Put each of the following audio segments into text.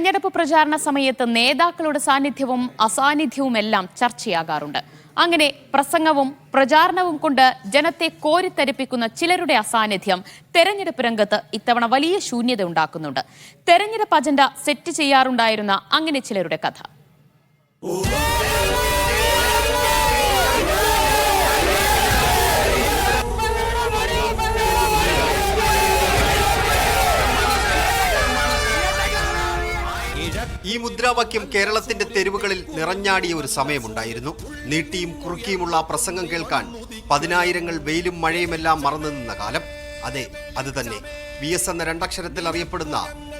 തെരഞ്ഞെടുപ്പ് പ്രചാരണ സമയത്ത് നേതാക്കളുടെ സാന്നിധ്യവും അസാന്നിധ്യവും എല്ലാം ചർച്ചയാകാറുണ്ട്. അങ്ങനെ പ്രസംഗവും പ്രചാരണവും കൊണ്ട് ജനത്തെ കോരിത്തരിപ്പിക്കുന്ന ചിലരുടെ അസാന്നിധ്യം തെരഞ്ഞെടുപ്പ് രംഗത്ത് ഇത്തവണ വലിയ ശൂന്യത ഉണ്ടാക്കുന്നുണ്ട്. തെരഞ്ഞെടുപ്പ് അജണ്ട സെറ്റ് ചെയ്യാറുണ്ടായിരുന്ന അങ്ങനെ ചിലരുടെ കഥ. ഈ മുദ്രാവാക്യം കേരളത്തിന്റെ തെരുവുകളിൽ നിറഞ്ഞാടിയ ഒരു സമയമുണ്ടായിരുന്നു. നീട്ടിയും കുറുക്കിയുമുള്ള പ്രസംഗം കേൾക്കാൻ പതിനായിരങ്ങൾ വെയിലും മഴയുമെല്ലാം മറന്നു നിന്ന കാലം. അതെ അത് തന്നെ. വി എസ് എന്ന രണ്ടക്ഷരത്തിൽ അറിയപ്പെടുന്ന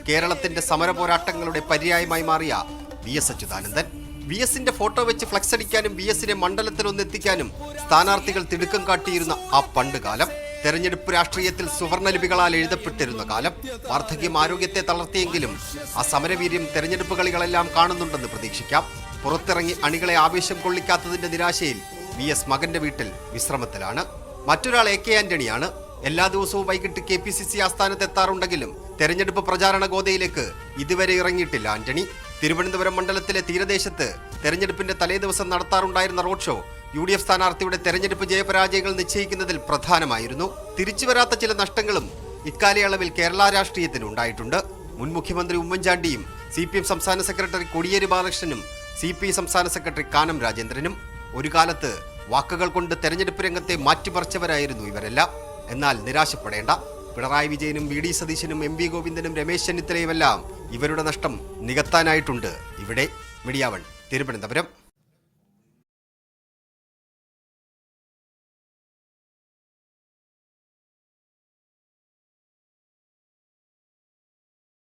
കേരളത്തിന്റെ സമര പോരാട്ടങ്ങളുടെ പര്യായമായി മാറിയ വി എസ് അച്യുതാനന്ദൻ. വി എസിന്റെ ഫോട്ടോ വെച്ച് ഫ്ലക്സ് അടിക്കാനും വി എസിനെ മണ്ഡലത്തിലൊന്നെത്തിക്കാനും സ്ഥാനാർത്ഥികൾ തിടുക്കം കാട്ടിയിരുന്ന ആ പണ്ട് കാലം. തെരഞ്ഞെടുപ്പ് രാഷ്ട്രീയത്തിൽ സുവർണലിപികളാൽ എഴുതപ്പെട്ടിരുന്ന കാലം വാർദ്ധക്യം ആരോഗ്യത്തെ തളർത്തിയെങ്കിലും ആ സമരവീര്യം തെരഞ്ഞെടുപ്പ് കളികളെല്ലാം കാണുന്നുണ്ടെന്ന് പ്രതീക്ഷിക്കാം. പുറത്തിറങ്ങി അണികളെ ആവേശം കൊള്ളിക്കാത്തതിന്റെ നിരാശയിൽ വി എസ് മകന്റെ വീട്ടിൽ വിശ്രമത്തിലാണ്. മറ്റൊരാൾ എ കെ ആന്റണിയാണ്. എല്ലാ ദിവസവും വൈകിട്ട് കെ പി സി സി ആസ്ഥാനത്ത് എത്താറുണ്ടെങ്കിലും തെരഞ്ഞെടുപ്പ് പ്രചാരണ ഗോതയിലേക്ക് ഇതുവരെ ഇറങ്ങിയിട്ടില്ല ആന്റണി. തിരുവനന്തപുരം മണ്ഡലത്തിലെ തീരദേശത്ത് തെരഞ്ഞെടുപ്പിന്റെ തലേദിവസം നടത്താറുണ്ടായിരുന്ന road show U D F സ്ഥാനാർത്ഥിയുടെ തെരഞ്ഞെടുപ്പ് ജയപരാജയങ്ങൾ നിശ്ചയിക്കുന്നതിൽ പ്രധാനമായിരുന്നു. തിരിച്ചുവരാത്ത ചില നഷ്ടങ്ങളും ഇക്കാലയളവിൽ കേരള രാഷ്ട്രീയത്തിന് ഉണ്ടായിട്ടുണ്ട്. മുൻ മുഖ്യമന്ത്രി ഉമ്മൻചാണ്ടിയും സി പി എം സംസ്ഥാന സെക്രട്ടറി കോടിയേരി ബാലകൃഷ്ണനും സി പി ഐ സംസ്ഥാന സെക്രട്ടറി കാനം രാജേന്ദ്രനും ഒരു കാലത്ത് വാക്കുകൾ കൊണ്ട് തെരഞ്ഞെടുപ്പ് രംഗത്തെ മാറ്റിമറിച്ചവരായിരുന്നു ഇവരെല്ലാം. എന്നാൽ നിരാശപ്പെടേണ്ട. പിണറായി വിജയനും വി ഡി സതീശനും എം വി ഗോവിന്ദനും രമേശ് ചെന്നിത്തലയുമെല്ലാം ഇവരുടെ നഷ്ടം നികത്താനായിട്ടുണ്ട്. ഇവിടെ മീഡിയാവൺ തിരുവനന്തപുരം.